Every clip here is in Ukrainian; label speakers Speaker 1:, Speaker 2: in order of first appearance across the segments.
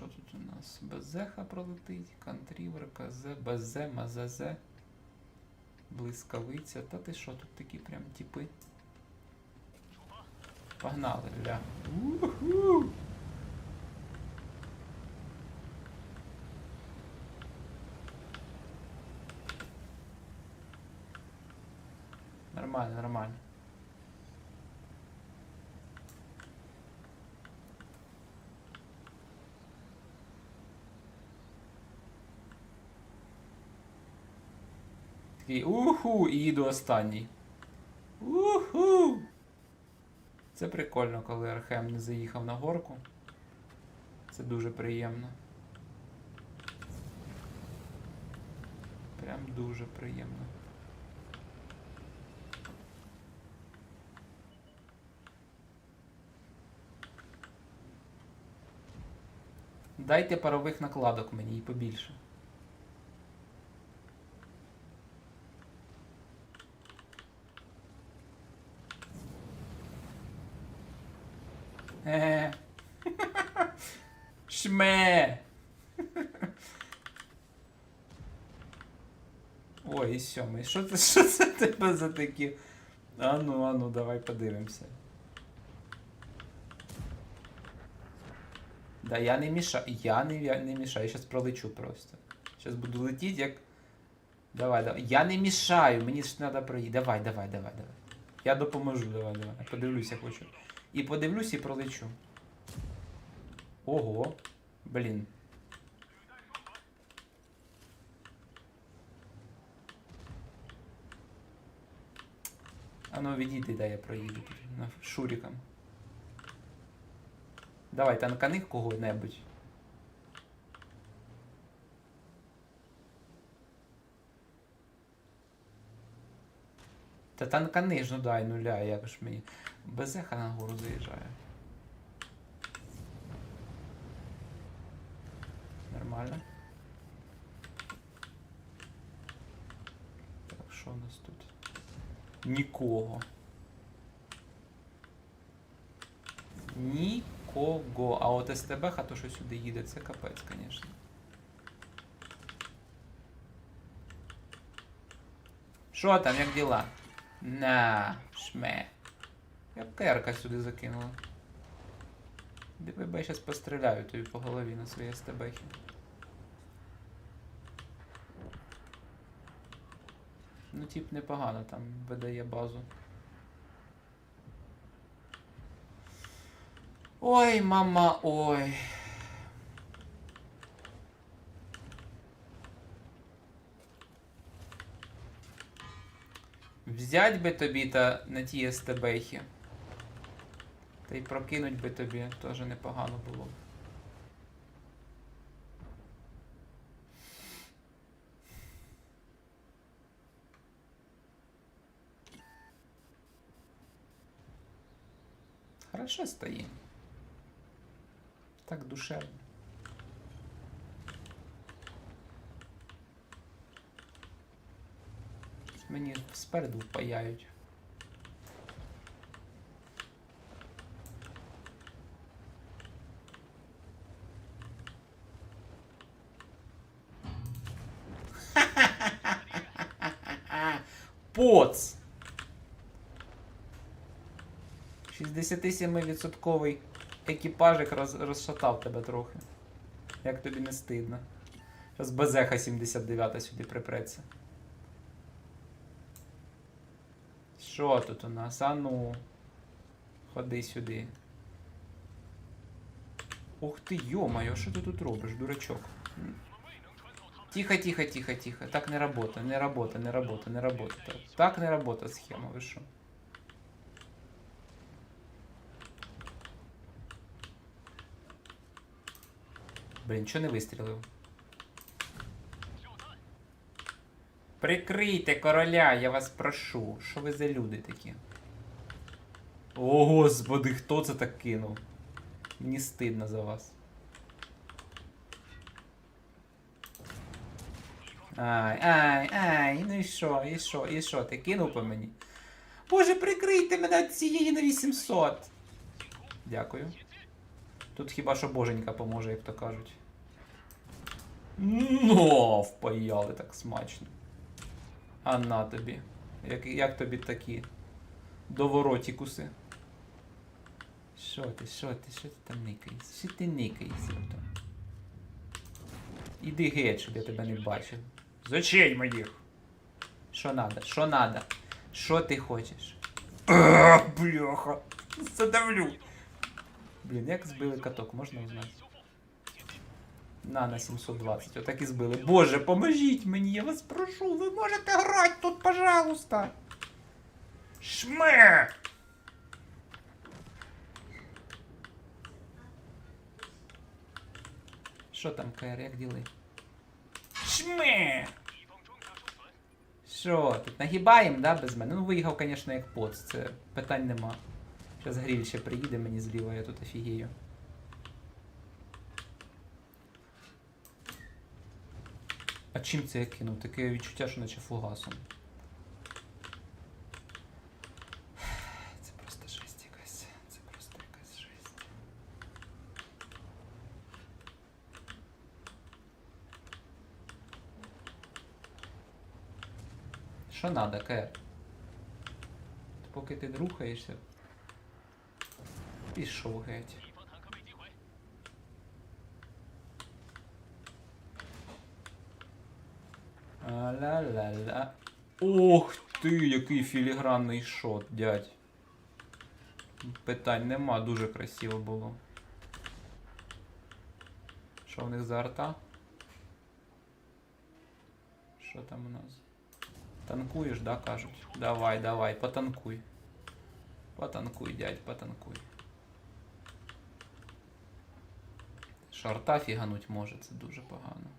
Speaker 1: що тут у нас? Безеха пролетить, кантрівер, КЗ, БЗ, МЗЗ, блискавиця. Та ти що тут такі прям типи? Погнали, ля. Уху! Нормально, нормально. Такий уху і їду останній. Уху! Це прикольно, коли Архем не заїхав на горку. Це дуже приємно. Прям дуже приємно. Дайте парових накладок мені і побільше. Шме. Ой, і сьомий. Що це, що це тебе за такі? Ану, ану, давай подивимося. Да, я не мішаю. Я не, я не мішаю, я зараз пролечу просто. Зараз буду летіти як. Давай, давай. Я не мішаю, мені ж треба проїти. Давай, давай, давай, давай. Я допоможу, давай, давай. Подивлюся хочу. І подивлюсь і пролечу. Ого. Блін. А ну відійди, дай я проїду. На шуріком. Давай, танкани кого-небудь. Та танкани ж, ну дай нуля, як ж мені. Безеха на гору заїжджає. Нормально. Так, що у нас тут? Нікого. Нікого. А от СТБ, то що сюди їде, це капець, звісно. Що там, як діла? На, шме. Я б КРК сюди закинула. ДПБ я зараз постріляю тобі по голові на свої СТБхи. Ну, тип непогано там видає базу. Ой, мама, ой. Взять би тобі та на ті СТБхи. Та й прокинуть би тобі теж непогано було. Хорошо стоїть. Так душевно. Мені спереду впаяють. Поц! 67% екіпажик роз, розшатав тебе трохи. Як тобі не стидно. Зараз Безеха 79 сюди припреться. Що тут у нас? А ну. Ходи сюди. Ух ти, йо-моє, що ти тут робиш, дурачок? Тихо, тихо, тихо, тихо. Так не работа, не работа, не работа, не работа. Так, не работа схема, ви що? Блін, чого не вистрілив? Прикрийте короля, я вас прошу. Що ви за люди такі? О, господи, хто це так кинув? Мені стидно за вас. Ай, ай, ай, ну і що, і що, і що, ти кинув по мені? Боже, прикрийте мене цієї на 800. Дякую. Тут хіба що боженька поможе, як то кажуть. Ну, впаяли так смачно. А на тобі. Як, як тобі такі доворотікуси? Що ти, що ти, що ти там никаєшся? Що ти никаєшся там? Іди геть, щоб я тебе не бачив. З очей моїх. Що надо? Що надо? Що ти хочеш? Бляха. Задавлю. Блін, як збили каток, можна узнати? На, на 720. Отак і збили. Боже, поможіть мені, я вас прошу, ви можете грати тут, пожалуйста. Шме! Що там, КР, як діли? Шме! Що, тут нагибаємо, да, без мене? Ну, виїхав, звісно, як поц, це питань нема. Зараз гріль ще приїде мені зліва, я тут офігію. А чим це я кинув? Таке відчуття, що наче фугасом. Це просто жесть якась. Це просто якась жесть. Що надо, Кер? Поки ти рухаєшся. Пішов геть. А-ля-ля-ля. Ох ти, який філігранний шот, дядь. Питань нема, дуже красиво було. Що в них за арта? Що там у нас? Танкуєш, да, кажуть? Давай, давай, потанкуй. Потанкуй, дядь, потанкуй. Шарта фігануть може, це дуже погано.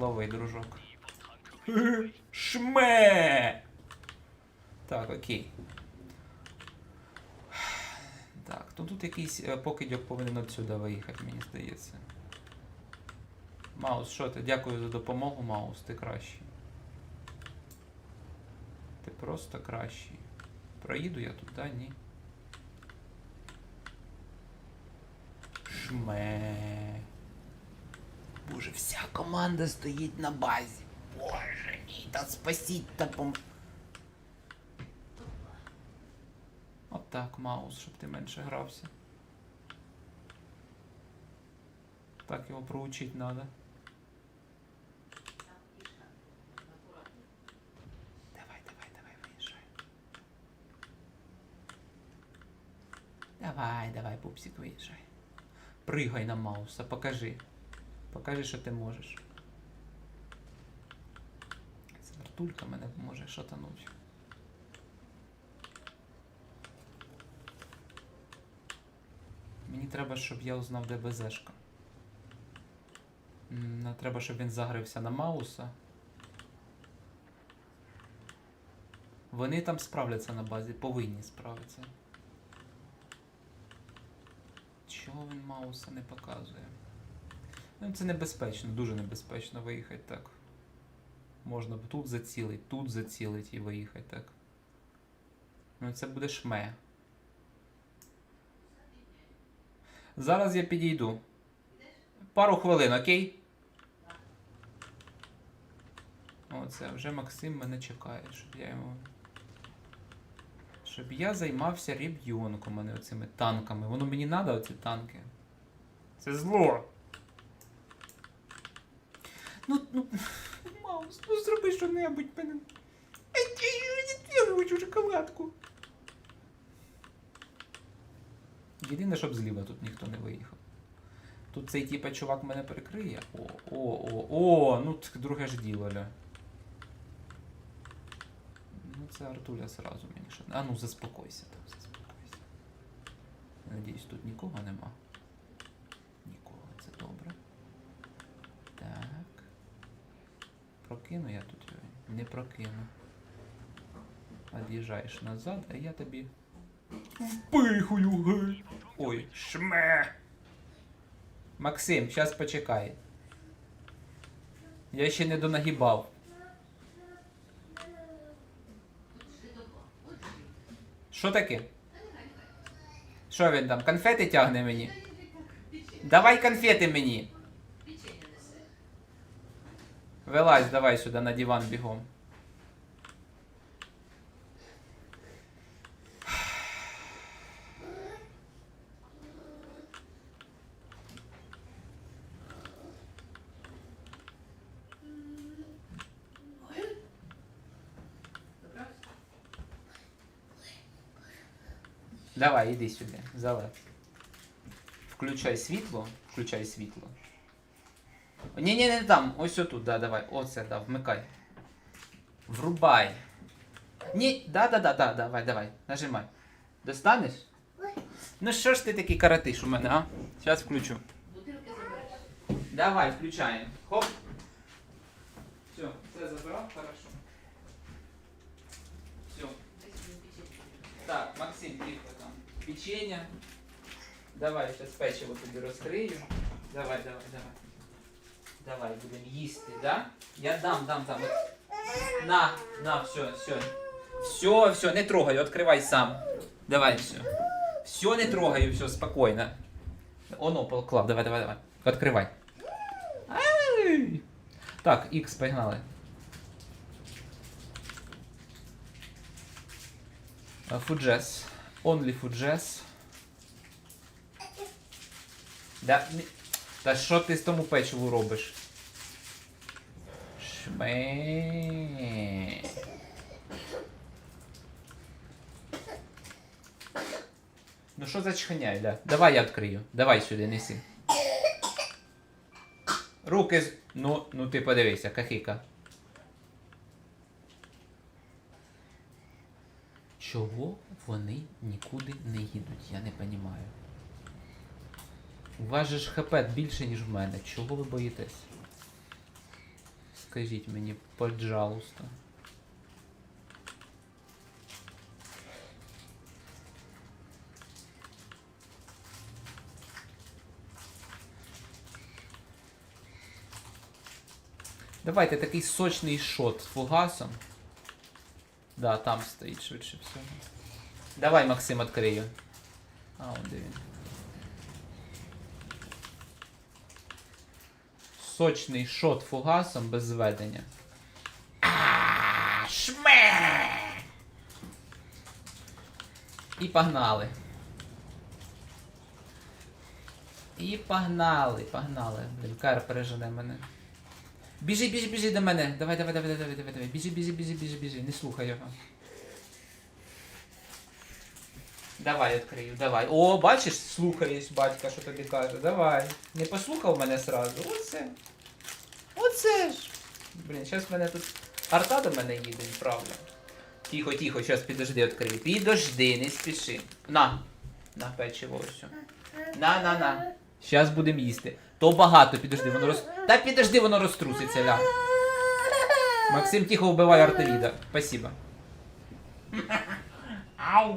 Speaker 1: Лови, дружок. Шме! Так, окей. Так, то тут якийсь е, покидьок повинен отсюда виїхати, мені здається. Маус, що ти? Дякую за допомогу, Маус, ти кращий. Ти просто кращий. Проїду я тут, да? Ні. Шме. Боже, вся команда стоїть на базі. Боже мій, та спасіть та пом... Отак, Маус, щоб ти менше грався. Так його проучить надо. Давай, давай, давай, виїжджай. Давай, давай, пупсик, виїжджай. Пригай на Мауса, покажи. Покажи, що ти можеш. Ця вертулька мене може шатануть. Мені треба, щоб я узнав, де. Треба, щоб він загрився на Мауса. Вони там справляться на базі, повинні справитися. Чого він Мауса не показує? Ну, це небезпечно, дуже небезпечно виїхати так. Можна тут зацілить, тут зацілить і виїхати так. Ну це буде шме. Зараз я підійду. Пару хвилин, окей? Оце, вже Максим мене чекає, щоб я йому. Щоб я займався реб'йонком, а не оцими танками. Воно мені треба, оці танки. Це зло. Ну, ну, Маус, ну зроби що-небудь мене. Я хочу шоколадку. Єдине, щоб зліва тут ніхто не виїхав. Тут цей типа чувак мене прикриє. О, о, о, о, ну так друге ж діло, ля. Ну це Артуля сразу мені що. А ну заспокойся там, заспокойся. Надіюсь, тут нікого нема. Нікого, це добре. Так. Прокину я тут його? Не прокину. Від'їжджаєш назад, а я тобі. Впихую. Ой, шме. Максим, зараз почекай. Я ще не донагибав. Що таке? Що він там? Конфети тягне мені? Давай конфети мені. Вилазь, давай сюди на диван бігом. Давай, іди сюди, залазь. Включай світло. Включай світло. Ні, ні, не там. Ось отут, да, давай. Оце, да, вмикай. Врубай. Ні, да, да, да, да, давай, давай. Нажимай. Достанеш? Ну що ж ти такий каратиш у мене, а? Зараз включу. Давай, включаємо. Хоп. Все, це забрав, хорошо. Все. Так, Максим, тихо там. Печенье. Давай, сейчас печиво тобі розкрию. Давай, давай, давай. Давай, будемо їсти, да? Я дам, дам, дам. На, на, все, все. Все, все, не трогай, відкривай сам. Давай, все. Все не трогаю, все, спокойно. Оно поклав, давай, давай, давай. Відкривай. Ай! Так, X, погнали. Фуджес. Only Фуджес. Да, Та що ти з тому печиву робиш? Шме. Ну що за чханяй, да? Давай я відкрию. Давай сюди, неси. Руки з. Ну, ну ти подивися, кахіка. Чого вони нікуди не їдуть? Я не розумію. У вас же ж хп більше, ніж в мене. Чого ви боїтесь? Скажіть мені, пожалуйста. Давайте такий сочний шот з фугасом. Да, там стоїть швидше всього. Давай, Максим, відкрию. А, он де він. Сочний шот фугасом без зведення. Шме! І погнали. І погнали, погнали. Блін, кар пережене мене. Біжи, біжи, біжи до мене. Давай, давай, давай, давай, давай, давай. Біжи, біжи, біжи, біжи, біжи. Не слухай його. Давай відкрию, давай. О, бачиш, слухаєш батька, що тобі каже. Давай. Не послухав мене сразу. Оце. Оце ж. Блін, зараз мене тут. Арта до мене їде, правда. Тихо, тихо, зараз підожди відкрию. Підожди, не спіши. На. На печиво ось. На, на, на. Зараз будемо їсти. То багато, підожди, воно роз. Та підожди, воно розтруситься, ля. Максим тихо вбиває артевіда. Спасибо. Ау.